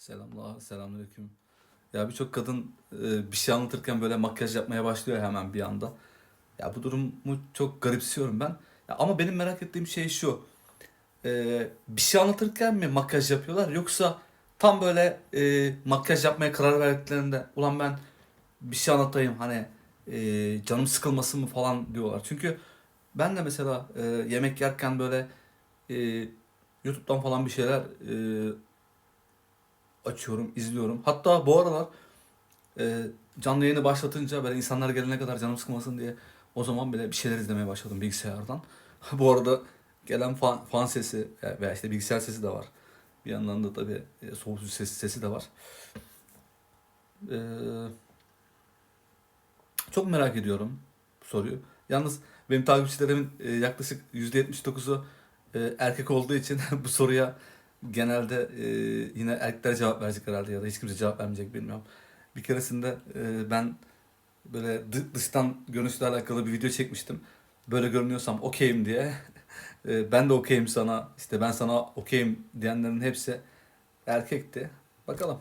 Selamlar, selamünaleyküm. Ya birçok kadın e, bir şey anlatırken böyle makyaj yapmaya başlıyor hemen bir anda. Ya bu durumu çok garipsiyorum ben. Ya ama benim merak ettiğim şey şu. E, bir şey anlatırken mi makyaj yapıyorlar yoksa tam böyle e, makyaj yapmaya karar verdiklerinde ulan ben bir şey anlatayım hani e, canım sıkılmasın mı falan diyorlar. Çünkü ben de mesela e, yemek yerken böyle e, YouTube'dan falan bir şeyler e, açıyorum, izliyorum. Hatta bu aralar e, canlı yayını başlatınca böyle insanlar gelene kadar canım sıkılmasın diye o zaman bile bir şeyler izlemeye başladım bilgisayardan. Bu arada gelen fan, fan sesi e, veya işte bilgisayar sesi de var. Bir yandan da tabii e, soğutucu sesi, sesi de var. E, çok merak ediyorum bu soruyu. Yalnız benim takipçilerimin e, yaklaşık %79'u e, erkek olduğu için bu soruya genelde e, yine erkekler cevap verecek herhalde ya da hiç kimse cevap vermeyecek bilmiyorum. Bir keresinde e, ben böyle dı- dıştan görünüşle alakalı bir video çekmiştim. Böyle görünüyorsam okeyim diye. E, ben de okeyim sana, işte ben sana okeyim diyenlerin hepsi erkekti. Bakalım.